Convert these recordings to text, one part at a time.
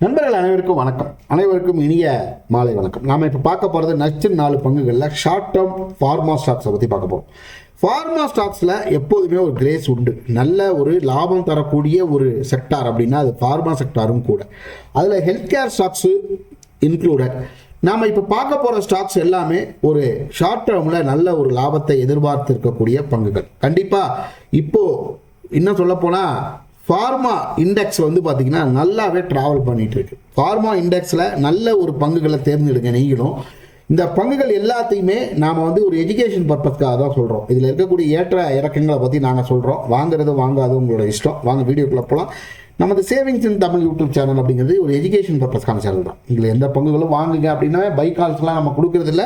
நண்பர்கள் அனைவருக்கும் வணக்கம். அனைவருக்கும் இனிய மாலை வணக்கம். நாம் இப்போ பார்க்க போகிறது நச்சு நாலு பங்குகளில் ஷார்ட் டேர்ம் ஃபார்மா ஸ்டாக்ஸை பற்றி பார்க்க போகிறோம் ஃபார்மா ஸ்டாக்ஸில் எப்போதுமே ஒரு கிரேஸ் உண்டு. நல்ல ஒரு லாபம் தரக்கூடிய ஒரு செக்டார் அப்படின்னா அது ஃபார்மா செக்டாரும் கூட. அதில் ஹெல்த் கேர் ஸ்டாக்ஸு இன்க்ளூடட் நாம் இப்போ பார்க்க போகிற ஸ்டாக்ஸ் எல்லாமே ஒரு ஷார்ட் டேர்மில் நல்ல ஒரு லாபத்தை எதிர்பார்த்து இருக்கக்கூடிய பங்குகள். கண்டிப்பாக இப்போ இன்னும் சொல்ல போனால் ஃபார்மா இண்டெக்ஸ் வந்து பார்த்தீங்கன்னா நல்லாவே ட்ராவல் பண்ணிட்டு இருக்கு ஃபார்மா இண்டெக்ஸில் நல்ல ஒரு பங்குகளை தேர்ந்தெடுங்க நீங்களும். இந்த பங்குகள் எல்லாத்தையுமே நாம் வந்து ஒரு எஜுகேஷன் பர்பஸ்க்காக தான் சொல்கிறோம் இதில் இருக்கக்கூடிய ஏற்ற இறக்கங்களை பற்றி நாங்கள் சொல்கிறோம் வாங்குறது வாங்காது உங்களோட இஷ்டம். வாங்க வீடியோக்குள்ளே போகலாம் நமது savings in Tamil YouTube channel அப்படிங்கிறது ஒரு எஜுகேஷன் பர்பஸ்க்கான சேனல் தான். இதில் எந்த பங்குகளும் வாங்குங்க அப்படின்னா பை கால்ஸ்லாம் நம்ம கொடுக்கறதில்ல.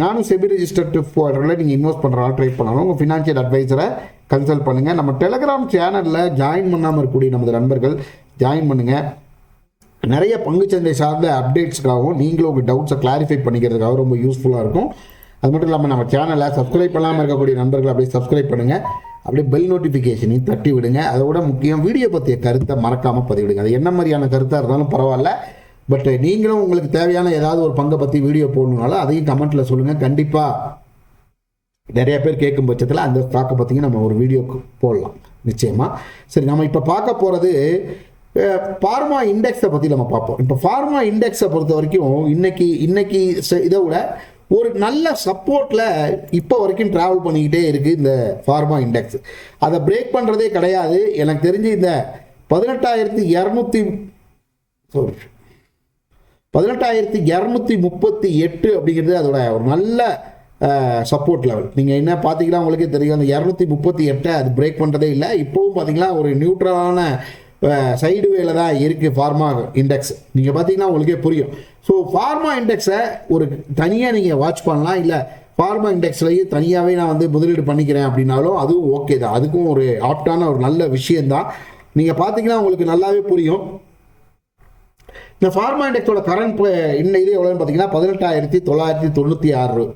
நானும் செபி ரிஜிஸ்டர்டு போர்டரில் நீங்கள் இன்வெஸ்ட் பண்ணுறதா ட்ரை பண்ணாலும் உங்கள் ஃபினான்ஷியல் அட்வைசரை கன்சல்ட் பண்ணுங்கள் நம்ம டெலிகிராம் சேனலில் ஜாயின் பண்ணாமல் இருக்கக்கூடிய நமது நண்பர்கள் ஜாயின் பண்ணுங்கள் நிறைய பங்குச்சந்தை சார்ந்த அப்டேட்ஸ்க்காகவும் நீங்களும் உங்கள் டவுட்ஸை கிளாரிஃபை பண்ணிக்கிறதுக்காக ரொம்ப யூஸ்ஃபுல்லாக இருக்கும். அது மட்டும் இல்லாமல் நம்ம சேனலை சப்ஸ்கிரைப் பண்ணாமல் இருக்கக்கூடிய நண்பர்கள் அப்படியே சப்ஸ்கிரைப் பண்ணுங்கள் அப்படியே பெல் நோட்டிஃபிகேஷனையும் தட்டி விடுங்க. அதை விட முக்கியம் வீடியோ பற்றிய கருத்தை மறக்காமல் பதிவிடுங்க. அது என்ன மாதிரியான கருத்தாக இருந்தாலும் பரவாயில்ல. பட் uh, நீங்களும் உங்களுக்கு தேவையான ஏதாவது ஒரு பங்கை பற்றி வீடியோ போடணுனாலும் அதையும் கமெண்ட்டில் சொல்லுங்கள் கண்டிப்பாக நிறைய பேர் கேட்கும் பட்சத்தில் அந்த ஸ்டாக்கை பற்றியும் நம்ம ஒரு வீடியோ போடலாம். நிச்சயமாக சரி நம்ம இப்போ பார்க்க போகிறது ஃபார்மா இண்டெக்ஸை பற்றி நம்ம பார்ப்போம். இப்போ ஃபார்மா இண்டெக்ஸை பொறுத்த வரைக்கும் இன்னைக்கு இன்னைக்கு ச- இதை விட ஒரு நல்ல சப்போர்ட்டில் இப்போ வரைக்கும் ட்ராவல் பண்ணிக்கிட்டே இருக்குது இந்த ஃபார்மா இண்டெக்ஸ் அதை பிரேக் பண்ணுறதே கிடையாது. எனக்கு தெரிஞ்சு இந்த பதினெட்டாயிரத்தி இரநூத்தி sorry. பதினெட்டாயிரத்தி இரநூத்தி முப்பத்தி எட்டு அப்படிங்கிறது அதோட ஒரு நல்ல சப்போர்ட் லெவல் நீங்கள் என்ன பார்த்தீங்கன்னா உங்களுக்கே தெரியும் அந்த இரநூத்தி முப்பத்தி எட்டை அது பிரேக் பண்ணுறதே இல்லை. இப்போவும் பார்த்தீங்கன்னா ஒரு நியூட்ரலான சைடு வேல தான் இருக்குது ஃபார்மா இண்டெக்ஸ் நீங்கள் பார்த்தீங்கன்னா உங்களுக்கே புரியும். ஸோ ஃபார்மா இண்டெக்ஸை ஒரு தனியாக நீங்கள் வாட்ச் பண்ணலாம். இல்லை ஃபார்மா இண்டெக்ஸ்லையும் தனியாகவே நான் வந்து முதலீடு பண்ணிக்கிறேன் அப்படின்னாலும் அதுவும் ஓகே தான். அதுக்கும் ஒரு ஆப்டான ஒரு நல்ல விஷயம்தான். நீங்கள் பார்த்தீங்கன்னா உங்களுக்கு நல்லாவே புரியும். இந்த ஃபார்மா இண்டெக்ஸோட கரண்ட் இன்ன இது எவ்வளோன்னு பார்த்தீங்கன்னா பதினெட்டாயிரத்தி தொள்ளாயிரத்தி தொண்ணூற்றி ஆறு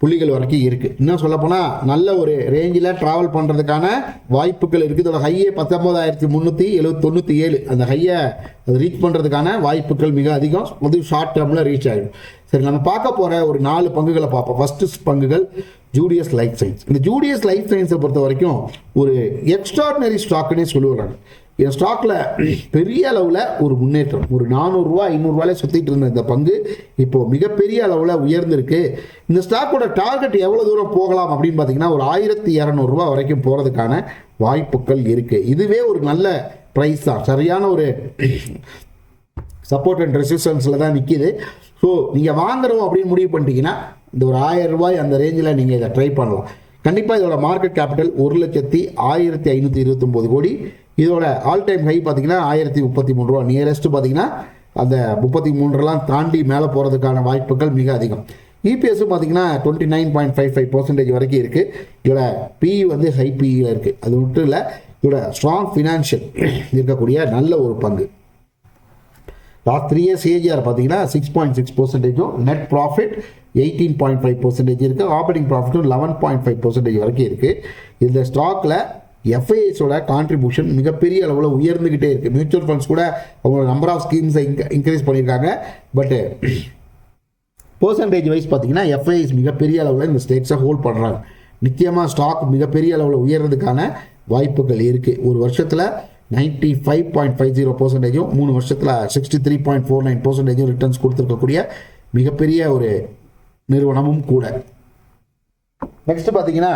புள்ளிகள் வரைக்கும் இருக்குது இன்னும் சொல்லப்போனால் நல்ல ஒரு ரேஞ்சில் ட்ராவல் பண்ணுறதுக்கான வாய்ப்புகள் இருக்குது இதோட ஹையே பத்தொம்போதாயிரத்தி முந்நூற்றி எழுபத்தி தொண்ணூற்றி ஏழு. அந்த ஹையை அது ரீச் பண்ணுறதுக்கான வாய்ப்புகள் மிக அதிகம். அது ஷார்ட் டேர்மில் ரீச் ஆகிடும் சரி நம்ம பார்க்க போகிற ஒரு நாலு பங்குகளை பார்ப்போம். ஃபஸ்ட்டு பங்குகள் ஜூடியஸ் லைஃப் சயின்ஸ் இந்த ஜூடியஸ் லைஃப் சயின்ஸை பொறுத்த வரைக்கும் ஒரு எக்ஸ்ட்ராடினரி ஸ்டாக்குன்னே சொல்லுவாங்க என் ஸ்டாக்ல பெரிய அளவில் ஒரு முன்னேற்றம். ஒரு நானூறுரூவா ஐநூறுரூவாலே சுற்றிட்டு இருந்த இந்த பங்கு இப்போ மிகப்பெரிய அளவில் உயர்ந்திருக்கு. இந்த ஸ்டாக்கோட டார்கெட் எவ்வளோ தூரம் போகலாம் அப்படின்னு பார்த்தீங்கன்னா ஒரு ஆயிரத்தி இரநூறுவா வரைக்கும் போகிறதுக்கான வாய்ப்புகள் இருக்குது இதுவே ஒரு நல்ல ப்ரைஸ் தான். சரியான ஒரு சப்போர்ட் அண்ட் ரெசிஸ்டன்ஸில் தான் நிற்கிது ஸோ நீங்கள் வாங்குறோம் அப்படின்னு முடிவு பண்ணிட்டீங்கன்னா இந்த ஒரு ஆயிரம் ரூபாய் அந்த ரேஞ்சில் நீங்கள் இதை ட்ரை பண்ணலாம். கண்டிப்பாக இதோட மார்க்கெட் கேபிட்டல் ஒரு லட்சத்தி ஆயிரத்தி ஐநூற்றி இருபத்தொம்போது கோடி. இதோட ஆல் டைம் ஹை பார்த்தீங்கன்னா ஆயிரத்தி முப்பத்தி மூணு ரூபா. நியரஸ்ட்டு பார்த்தீங்கன்னா அந்த முப்பத்தி மூன்றுலாம் தாண்டி மேலே போகிறதுக்கான வாய்ப்புகள் மிக அதிகம். இபிஎஸும் பார்த்தீங்கன்னா twenty nine point five five percentage வரைக்கும் இருக்குது இதோட பிஇ வந்து ஹை பிஇயில் இருக்குது அது மட்டும் இல்லை இதோட ஸ்ட்ராங் ஃபினான்ஷியல் இருக்கக்கூடிய நல்ல ஒரு பங்கு. லாஸ்ட் த்ரீ இயர்ஸ் ஏஜிஆர் பார்த்தீங்கன்னா six point six பர்சன்டேஜும் net profit eighteen point five percentage இருக்குது ஆப்ரேட்டிங் ப்ராஃபிட்டும் லெவன் பாயிண்ட் ஃபைவ் பர்சன்டேஜ் வரைக்கும் இருக்குது இந்த ஸ்டாக்கில் எஃப்ஐஎஸோட கான்ட்ரிபியூஷன் மிகப்பெரிய அளவில் உயர்ந்துக்கிட்டே இருக்குது மியூச்சுவல் ஃபண்ட்ஸ் கூட அவங்களோட நம்பர் ஆஃப் ஸ்கீம்ஸை இன்க்ரீஸ் பண்ணியிருக்காங்க. பட்டு பர்சன்டேஜ் வைஸ் பார்த்தீங்கன்னா எஃப்ஐஎஸ் மிகப்பெரிய அளவில் இந்த ஸ்டேக்ஸை ஹோல்ட் பண்ணுறாங்க நிச்சயமாக ஸ்டாக் மிகப்பெரிய அளவில் உயர்றதுக்கான வாய்ப்புகள் இருக்குது ஒரு வருஷத்தில் ninety five point five zero பர்சன்டேஜும் மூணு வருஷத்தில் sixty three point four nine பர்சன்டேஜும் returns கொடுத்துருக்கக்கூடிய மிகப்பெரிய ஒரு நிறுவனமும் கூட. நெக்ஸ்ட் பார்த்தீங்கன்னா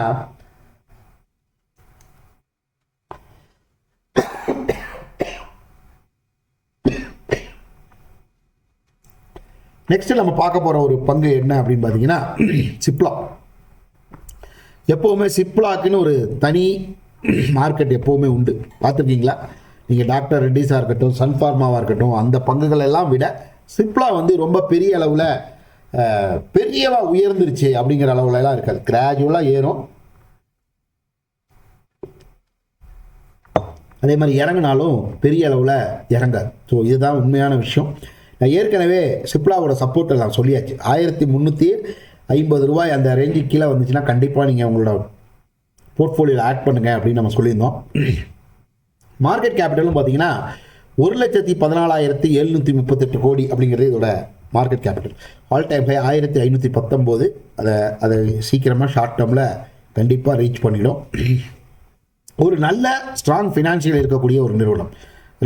நெக்ஸ்ட் நம்ம பார்க்க போகிற ஒரு பங்கு என்ன அப்படின்னு பார்த்தீங்கன்னா சிப்லா எப்போவுமே சிப்லாக்குன்னு ஒரு தனி மார்க்கெட் எப்போவுமே உண்டு. பார்த்துருக்கீங்களா? நீங்கள் டாக்டர் ரெட்டிஸாக இருக்கட்டும் சன்ஃபார்மாவாக இருக்கட்டும் அந்த பங்குகள் எல்லாம் விட சிப்லா வந்து ரொம்ப பெரிய அளவில் பெரியவா உயர்ந்துருச்சு அப்படிங்கிற அளவுல எல்லாம் இருக்காது. கிராஜுவலாக ஏறும். அதே மாதிரி இறங்குனாலும் பெரிய அளவில் இறங்காது. ஸோ இதுதான் உண்மையான விஷயம். நான் ஏற்கனவே சிப்லாவோட சப்போர்ட்டை நான் சொல்லியாச்சு. ஆயிரத்தி முந்நூற்றி ஐம்பது ரூபாய் அந்த ரேஞ்சுக்கு கீழே வந்துச்சுன்னா கண்டிப்பாக நீங்கள் உங்களோட போர்ட்ஃபோலியோவில் ஆட் பண்ணுங்க அப்படின்னு நம்ம சொல்லியிருந்தோம். மார்க்கெட் கேபிட்டலும் பார்த்தீங்கன்னா ஒரு லட்சத்தி பதினாலாயிரத்தி எழுநூற்றி முப்பத்தெட்டு கோடி அப்படிங்கிறது இதோட market capital all time high ஆயிரத்தி ஐநூற்றி பத்தொம்போது அதை அதை சீக்கிரமாக ஷார்ட் டேர்மில் கண்டிப்பாக ரீச் பண்ணிடும். ஒரு நல்ல ஸ்ட்ராங் ஃபினான்ஷியல் இருக்கக்கூடிய ஒரு நிறுவனம்.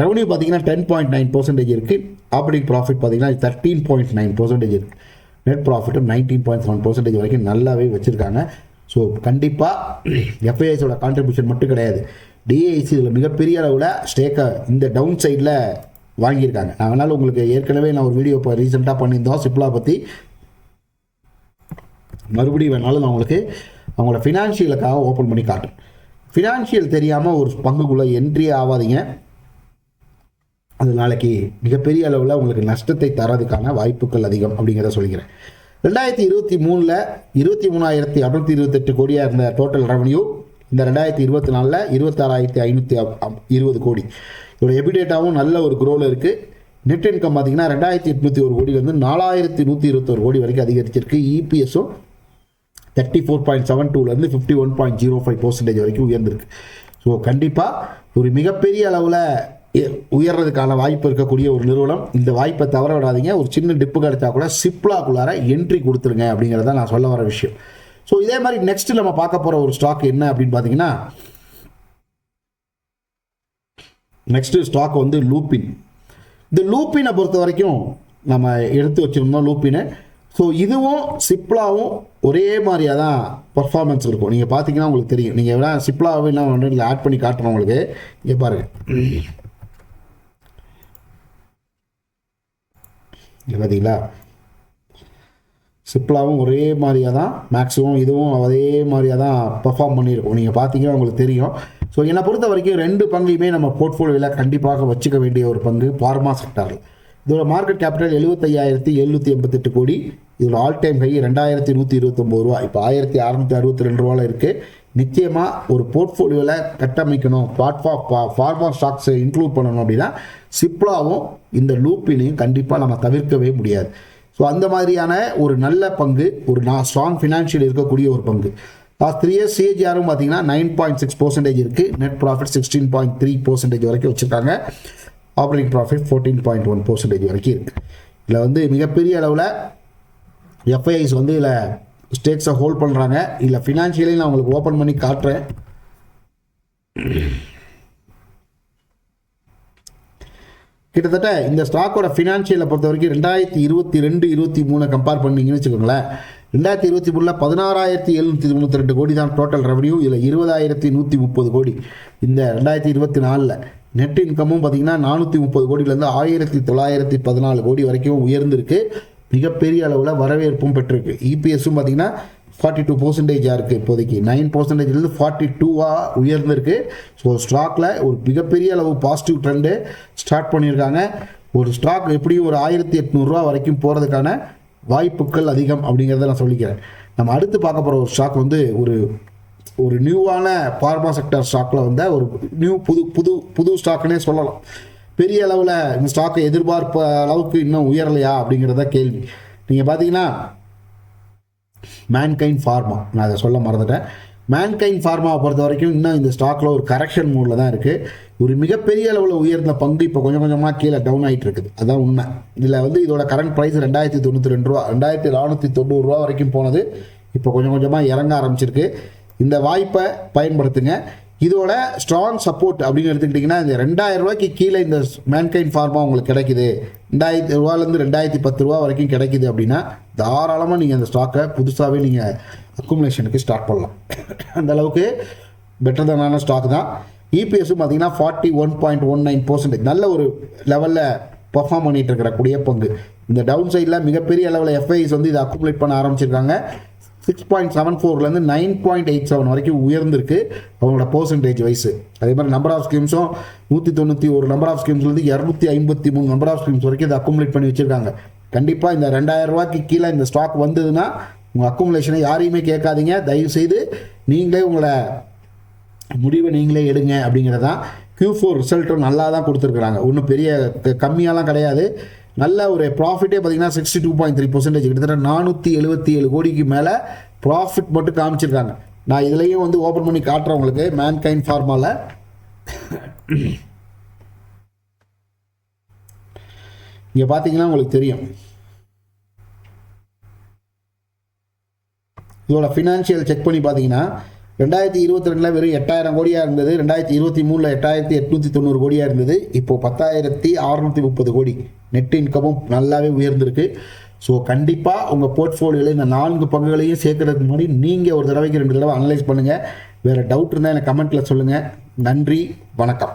ரெவன்யூ பார்த்தீங்கன்னா டென் பாயிண்ட் நைன் பர்சன்டேஜ் இருக்குது ஆப்ரேட்டிங் ப்ராஃபிட் பார்த்தீங்கன்னா தேர்ட்டீன் பாயிண்ட் நைன் பர்சன்டேஜ் இருக்குது நெட் ப்ராஃபிட்டும் நைன்டீன் பாயிண்ட் செவன் பர்சன்டேஜ் வரைக்கும் நல்லாவே வச்சுருக்காங்க. ஸோ கண்டிப்பாக எஃப்ஐஎஸோட கான்ட்ரிபியூஷன் மட்டும் கிடையாது. டிஐசி இதில் மிகப்பெரிய அளவில் ஸ்டேக்கை இந்த டவுன் சைடில் வாங்கியிருக்காங்க அதனால் உங்களுக்கு ஏற்கனவே நான் ஒரு வீடியோ இப்போ ரீசெண்டாக பண்ணியிருந்தோம். சிப்லா பற்றி மறுபடியும் வேணாலும் நான் உங்களுக்கு அவங்களோட ஃபினான்ஷியலுக்காக ஓப்பன் பண்ணி காட்டுறேன். ஃபினான்ஷியல் தெரியாமல் ஒரு பங்குக்குள்ளே என்ட்ரி ஆகாதீங்க. அது நாளைக்கு மிகப்பெரிய அளவில் உங்களுக்கு நஷ்டத்தை தரதுக்கான வாய்ப்புகள் அதிகம் அப்படிங்கிறத சொல்லிக்கிறேன். ரெண்டாயிரத்தி இருபத்தி மூணில் இருபத்தி மூணாயிரத்தி அறுநூத்தி இருபத்தெட்டு கோடியாக இருந்த டோட்டல் ரெவன்யூ இந்த ரெண்டாயிரத்தி இருபத்தி நாலில் இருபத்தாறாயிரத்தி ஐநூற்றி இருபது கோடி. இதோட எபிடேட்டாவும் நல்ல ஒரு குரோவில் இருக்குது நெட் இன்கம் பார்த்தீங்கன்னா ரெண்டாயிரத்தி எட்நூற்றி ஒரு கோடியிலேருந்து நாலாயிரத்தி நூற்றி இருபத்தொரு கோடி வரைக்கும் அதிகரிச்சிருக்கு. இபிஎஸும் தேர்ட்டி ஃபோர் பாயிண்ட் செவன் டூலேருந்து fifty one point zero five percentage வரைக்கும் உயர்ந்திருக்கு. ஸோ கண்டிப்பாக ஒரு மிகப்பெரிய அளவில் உயர்றதுக்கான வாய்ப்பு இருக்கக்கூடிய ஒரு நிறுவனம். இந்த வாய்ப்பை தவற விடாதீங்க ஒரு சின்ன டிப்பு கிடைச்சா கூட சிப்லாக்குள்ளார என்ட்ரி கொடுத்துருங்க அப்படிங்கிறத நான் சொல்ல வர விஷயம். ஸோ இதே மாதிரி நெக்ஸ்ட் நம்ம பார்க்க போகிற ஒரு ஸ்டாக் என்ன அப்படின்னு பார்த்தீங்கன்னா நெக்ஸ்ட் ஸ்டாக் வந்து லூப்பின் இந்த லூப்பினை பொறுத்த வரைக்கும் நம்ம எடுத்து வச்சுருந்தோம் லூப்பினை ஸோ இதுவும் சிப்லாவும் ஒரே மாதிரியாக தான் பர்ஃபார்மன்ஸ் இருக்கும். நீங்கள் பார்த்தீங்கன்னா உங்களுக்கு தெரியும். நீங்கள் எவ்வளோ சிப்லாவை என்ன பண்ணுறீங்க ஆட் பண்ணி காட்டுறோம் உங்களுக்கு. இங்கே பாருங்கள் பார்த்தீங்களா? சிப்லாவும் ஒரே மாதிரியாக தான் மேக்ஸிமம் இதுவும் அதே மாதிரியாக தான் பர்ஃபார்ம் பண்ணியிருக்கோம். நீங்கள் பார்த்தீங்கன்னா உங்களுக்கு தெரியும். ஸோ என்னை பொறுத்த வரைக்கும் ரெண்டு பங்கையுமே நம்ம போர்ட்ஃபோலியோவில் கண்டிப்பாக வச்சுக்க வேண்டிய ஒரு பங்கு பார்மா செக்டாரில் இதோட மார்க்கெட் கேபிட்டல் எழுபத்தையாயிரத்தி எழுநூற்றி எண்பத்தெட்டு கோடி. இதோட ஆல் டைம் ஹை ரெண்டாயிரத்தி நூற்றி இருபத்தொம்போது ரூபா இப்போ ஆயிரத்தி அறநூற்றி அறுபத்தி ரெண்டு ரூபாவில் இருக்குது நிச்சயமாக ஒரு போர்ட்ஃபோலியோவில் கட்டமைக்கணும். பிளாட்ஃபார்ம் ஃபார்மா ஸ்டாக்ஸை இன்க்ளூட் பண்ணணும் அப்படின்னா சிப்லாவும் இந்த லூப்பினையும் கண்டிப்பாக நம்ம தவிர்க்கவே முடியாது. ஸோ அந்த மாதிரியான ஒரு நல்ல பங்கு ஒரு நான் ஸ்ட்ராங் ஃபினான்ஷியல் இருக்கக்கூடிய ஒரு பங்கு. லாஸ்ட் த்ரீ இயர்ஸ் சிஏஜிஆரும் பார்த்தீங்கன்னா நைன் பாயிண்ட் சிக்ஸ் பர்சன்டேஜ் இருக்குது net profit sixteen point three percentage வரைக்கும் வச்சுருக்காங்க. Operating profit fourteen point one percentage வரைக்கும் இருக்குது இதில் வந்து மிகப்பெரிய அளவில் எஃப்ஐஐஸ் வந்து இதில் ஸ்டேக்ஸை ஹோல்ட் பண்ணுறாங்க இல்லை ஃபினான்ஷியலி நான் உங்களுக்கு ஓப்பன் பண்ணி காட்டுறேன். கிட்டத்தட்ட இந்த ஸ்டாக்கோட ஃபினான்ஷியலை பொறுத்த வரைக்கும் ரெண்டாயிரத்தி இருபத்தி ரெண்டு இருபத்தி மூணு கம்பேர் பண்ணீங்கன்னு வச்சுக்கோங்களேன். ரெண்டாயிரத்தி இருபத்தி மூணில் பதினாறாயிரத்தி எழுநூற்றி தொண்ணூற்றி ரெண்டு கோடி தான் டோட்டல் ரெவன்யூ இதில் இருபதாயிரத்தி நூற்றி முப்பது கோடி. இந்த ரெண்டாயிரத்தி இருபத்தி நாலில் நெட் இன்கமும் பார்த்தீங்கன்னா நானூற்றி முப்பது கோடியிலேருந்து ஆயிரத்தி தொள்ளாயிரத்தி பதினாலு கோடி வரைக்கும் உயர்ந்திருக்கு. மிகப்பெரிய அளவில் வரவேற்பும் பெற்றிருக்கு. இபிஎஸும் பார்த்தீங்கன்னா ஃபார்ட்டி டூ பர்சன்டேஜாக இருக்குது இப்போதைக்கு. நைன் பர்சன்டேஜ்லேருந்து ஃபார்ட்டி டூவாக உயர்ந்திருக்கு. ஸோ ஸ்டாக்கில் ஒரு மிகப்பெரிய அளவு பாசிட்டிவ் ட்ரெண்டு ஸ்டார்ட் பண்ணியிருக்காங்க. ஒரு ஸ்டாக் எப்படியும் ஒரு ஆயிரத்தி எட்நூறுரூவா வரைக்கும் போகிறதுக்கான வாய்ப்புகள் அதிகம் அப்படிங்கிறத நான் சொல்லிக்கிறேன். நம்ம அடுத்து பார்க்க போகிற ஒரு ஸ்டாக் வந்து ஒரு ஒரு நியூவான ஃபார்மா செக்டர் ஸ்டாக்கில் வந்த ஒரு நியூ புது புது புது ஸ்டாக்னே சொல்லலாம். பெரிய அளவில் இந்த ஸ்டாக்கை எதிர்பார்ப்ப அளவுக்கு இன்னும் உயரலையா அப்படிங்கிறத கேள்வி. நீங்கள் பார்த்தீங்கன்னா மேன்கைன் ஃபார்மா நான் அதை சொல்ல மறந்துட்டேன். மேன்கைன் ஃபார்மாவை பொறுத்த வரைக்கும் இன்னும் இந்த ஸ்டாக்கில் ஒரு கரெக்ஷன் மூடில் தான் இருக்குது ஒரு மிகப்பெரிய அளவில் உயர்ந்த பங்கு இப்போ கொஞ்சம் கொஞ்சமாக கீழே டவுன் ஆகிட்டு இருக்குது. அதுதான் உண்மை. இதில் வந்து இதோட கரண்ட் ப்ரைஸ் ரெண்டாயிரத்தி தொண்ணூற்றி ரெண்டு ரூபா ரெண்டாயிரத்தி நானூற்றி தொண்ணூறுரூவா வரைக்கும் போனது இப்போ கொஞ்சம் கொஞ்சமாக இறங்க ஆரம்பிச்சிருக்கு. இந்த வாய்ப்பை பயன்படுத்துங்க. இதோட ஸ்ட்ராங் சப்போர்ட் அப்படின்னு எடுத்துக்கிட்டிங்கன்னா இந்த ரெண்டாயிரம் ரூபாய்க்கு கீழே இந்த மேன்கைன் ஃபார்மா உங்களுக்கு கிடைக்குது. ரெண்டாயிரத்தி ரூபாலேருந்து ரெண்டாயிரத்தி பத்து ரூபா வரைக்கும் கிடைக்குது அப்படின்னா தாராளமாக நீங்கள் அந்த ஸ்டாக்கை புதுசாகவே நீங்கள் அக்குமுலேஷனுக்கு ஸ்டார்ட் பண்ணலாம். அந்த அளவுக்கு பெட்டர் தானான ஸ்டாக் தான். இபிஎஸும் பார்த்தீங்கன்னா forty one point one nine percentage நல்ல ஒரு லெவலில் பர்ஃபார்ம் பண்ணிட்டு இருக்கிறக்கூடிய பங்கு. இந்த டவுன் சைடில் மிகப்பெரிய அளவில் எஃப்ஐஸ் வந்து இதை அக்குமுலேட் பண்ண ஆரம்பிச்சிருக்காங்க. சிக்ஸ் பாயிண்ட் செவன் ஃபோர்லேருந்து நைன் பாயிண்ட் எயிட் செவன் வரைக்கும் உயர்ந்திருக்கு அவங்களோட பர்சன்டேஜ் வைஸ் அதே மாதிரி நம்பர் ஆஃப் ஸ்கீம்ஸும் நூற்றி தொண்ணூற்றி ஒரு நம்பர் ஆஃப் ஸ்கீம்ஸ்லேருந்து இரநூத்தி ஐம்பத்தி மூணு நம்பர் ஆஃப் ஸ்கீம்ஸ் வரைக்கும் இதை அக்குமுலேட் பண்ணி வச்சிருக்காங்க. கண்டிப்பாக இந்த ரெண்டாயிரம் ரூபாய்க்கு கீழே இந்த ஸ்டாக் வந்ததுன்னா உங்கள் அக்குமுலேஷனை யாரையுமே கேட்காதீங்க. தயவு செய்து நீங்களே உங்களை முடிவை நீங்களே எடுங்க அப்படிங்கிறதான். க்யூ ஃபோர் ரிசல்ட்டும் நல்லா தான் கொடுத்துருக்குறாங்க. ஒன்றும் பெரிய க- கம்மியாலாம் கிடையாது. நல்ல ஒரு ப்ராஃபிட்டே பார்த்தீங்கன்னா sixty two point three percentage கிட்டத்தட்ட நானூற்றி எழுபத்தி ஏழு கோடிக்கு மேலே ப்ராஃபிட் மட்டும் காமிச்சிருக்காங்க. நான் இதுலேயும் வந்து ஓப்பன் பண்ணி காட்டுறேன் உங்களுக்கு மேன்கைன் ஃபார்மாவில் இங்கே பார்த்தீங்கன்னா உங்களுக்கு தெரியும். இதோட ஃபினான்ஷியல் செக் பண்ணி பார்த்தீங்கன்னா ரெண்டாயிரத்தி இருபத்தி ரெண்டில் வெறும் எட்டாயிரம் கோடியாக இருந்தது. ரெண்டாயிரத்தி இருபத்தி மூணில் எட்டாயிரத்தி எட்நூற்றி தொண்ணூறு கோடியாக இருந்தது. இப்போ பத்தாயிரத்தி அறநூற்றி முப்பது கோடி. நெட் இன்கமும் நல்லாவே உயர்ந்திருக்கு. ஸோ கண்டிப்பாக உங்கள் போர்ட்ஃபோலியோவில் இந்த நான்கு பங்குகளையும் சேர்க்கறதுக்கு முன்னாடி நீங்கள் ஒரு தடவைக்கு ரெண்டு தடவை அனலைஸ் பண்ணுங்கள் வேறு டவுட் இருந்தால் எனக்கு கமெண்ட்டில் சொல்லுங்கள் நன்றி. வணக்கம்.